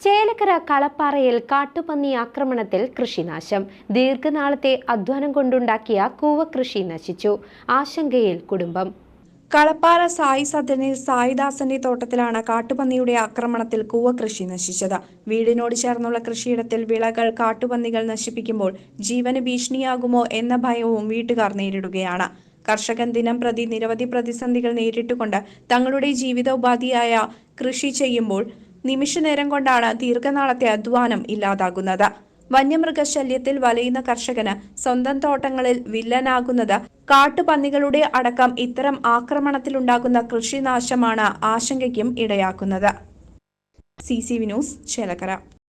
ചേലക്കര കളപ്പാറയിൽ കാട്ടുപന്നി ആക്രമണത്തിൽ കൃഷിനാശം. ദീർഘനാളത്തെ അധ്വാനം കൊണ്ടുണ്ടാക്കിയ കൂവകൃഷി നശിച്ചു. ആശങ്കയിൽ കുടുംബം. കളപ്പാറ സായി സദനിൽ സായിദാസന്റെ തോട്ടത്തിലാണ് കാട്ടുപന്നിയുടെ ആക്രമണത്തിൽ കൂവകൃഷി നശിച്ചത്. വീടിനോട് ചേർന്നുള്ള കൃഷിയിടത്തിൽ വിളകൾ കാട്ടുപന്നികൾ നശിപ്പിക്കുമ്പോൾ ജീവന് ഭീഷണിയാകുമോ എന്ന ഭയവും വീട്ടുകാർ നേരിടുകയാണ്. കർഷകൻ ദിനം പ്രതി നിരവധി പ്രതിസന്ധികൾ നേരിട്ടുകൊണ്ട് തങ്ങളുടെ ജീവിതോപാധിയായ കൃഷി ചെയ്യുമ്പോൾ നിമിഷനേരം കൊണ്ടാണ് ദീർഘനാളത്തെ അധ്വാനം ഇല്ലാതാകുന്നത്. വന്യമൃഗശല്യത്തിൽ വലയുന്ന കർഷകന് സ്വന്തം തോട്ടങ്ങളിൽ വില്ലനാകുന്നത് കാട്ടുപന്നികളുടെ അടക്കം ഇത്തരം ആക്രമണത്തിലുണ്ടാകുന്ന കൃഷിനാശമാണ് ആശങ്കയ്ക്കും ഇടയാക്കുന്നത്. C C Vinoos Chelakkara.